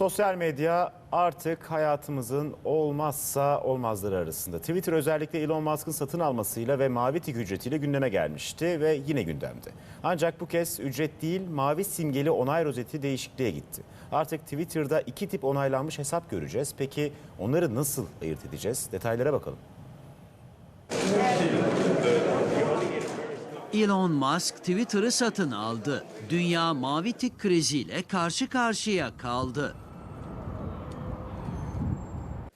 Sosyal medya artık hayatımızın olmazsa olmazları arasında. Twitter özellikle Elon Musk'ın satın almasıyla ve mavi tik ücretiyle gündeme gelmişti ve yine gündemde. Ancak bu kez ücret değil mavi simgeli onay rozeti değişikliğe gitti. Artık Twitter'da iki tip onaylanmış hesap göreceğiz. Peki onları nasıl ayırt edeceğiz? Detaylara bakalım. Elon Musk Twitter'ı satın aldı. Dünya mavi tik kriziyle karşı karşıya kaldı.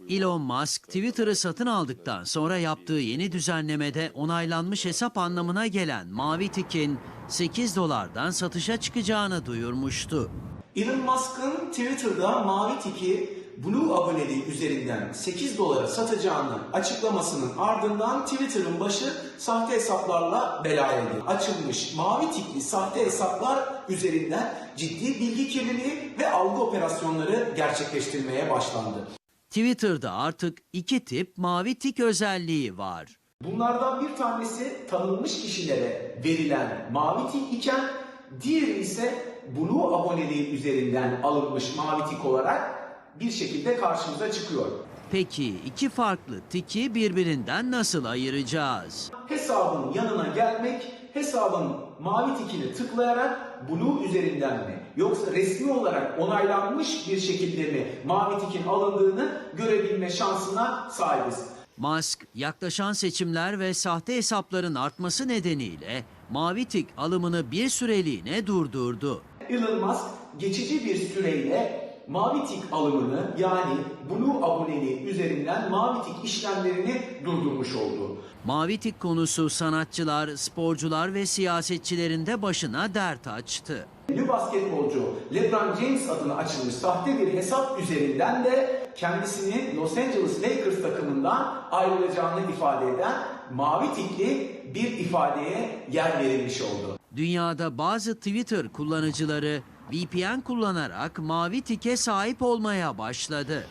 Elon Musk Twitter'ı satın aldıktan sonra yaptığı yeni düzenlemede onaylanmış hesap anlamına gelen mavi tikin 8 dolardan satışa çıkacağını duyurmuştu. Elon Musk'ın Twitter'da mavi tiki Blue aboneliği üzerinden 8 dolara satacağını açıklamasının ardından Twitter'ın başı sahte hesaplarla belaya girdi. Açılmış mavi tikli sahte hesaplar üzerinden ciddi bilgi kirliliği ve algı operasyonları gerçekleştirmeye başlandı. Twitter'da artık iki tip mavi tik özelliği var. Bunlardan bir tanesi tanınmış kişilere verilen mavi tik iken diğeri ise Blue aboneliği üzerinden alınmış mavi tik olarak bir şekilde karşımıza çıkıyor. Peki iki farklı tiki birbirinden nasıl ayıracağız? Hesabın yanına gelmek, hesabın mavi tikini tıklayarak Blue üzerinden mi yoksa resmi olarak onaylanmış bir şekilde mi mavi tikin alındığını görebilme şansına sahibiz. Musk, yaklaşan seçimler ve sahte hesapların artması nedeniyle mavi tik alımını bir süreliğine durdurdu. Elon Musk geçici bir süreyle mavi tik alımını yani Blue aboneliği üzerinden mavi tik işlemlerini durdurmuş oldu. Mavi tik konusu sanatçılar, sporcular ve siyasetçilerin de başına dert açtı. Ünlü basketbolcu LeBron James adına açılmış sahte bir hesap üzerinden de kendisini Los Angeles Lakers takımından ayrılacağını ifade eden mavi tikli bir ifadeye yer verilmiş oldu. Dünyada bazı Twitter kullanıcıları VPN kullanarak mavi tike sahip olmaya başladı.